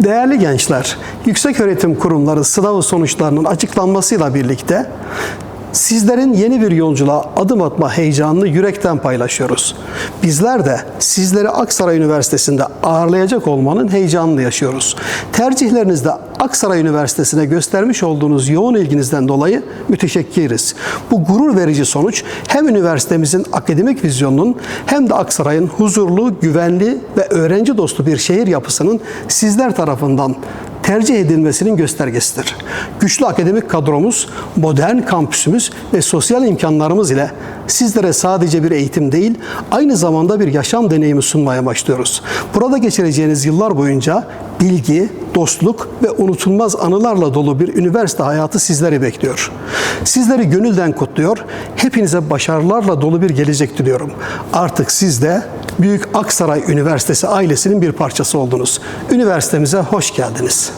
Değerli gençler, yükseköğretim kurumları sınavı sonuçlarının açıklanmasıyla birlikte sizlerin yeni bir yolculuğa adım atma heyecanını yürekten paylaşıyoruz. Bizler de sizleri Aksaray Üniversitesi'nde ağırlayacak olmanın heyecanını yaşıyoruz. Tercihlerinizde Aksaray Üniversitesi'ne göstermiş olduğunuz yoğun ilginizden dolayı müteşekkiriz. Bu gurur verici sonuç hem üniversitemizin akademik vizyonunun hem de Aksaray'ın huzurlu, güvenli ve öğrenci dostu bir şehir yapısının sizler tarafından tercih edilmesinin göstergesidir. Güçlü akademik kadromuz, modern kampüsümüz ve sosyal imkanlarımız ile sizlere sadece bir eğitim değil, aynı zamanda bir yaşam deneyimi sunmaya başlıyoruz. Burada geçireceğiniz yıllar boyunca bilgi, dostluk ve unutulmaz anılarla dolu bir üniversite hayatı sizleri bekliyor. Sizleri gönülden kutluyor, hepinize başarılarla dolu bir gelecek diliyorum. Artık siz de Büyük Aksaray Üniversitesi ailesinin bir parçası oldunuz. Üniversitemize hoş geldiniz.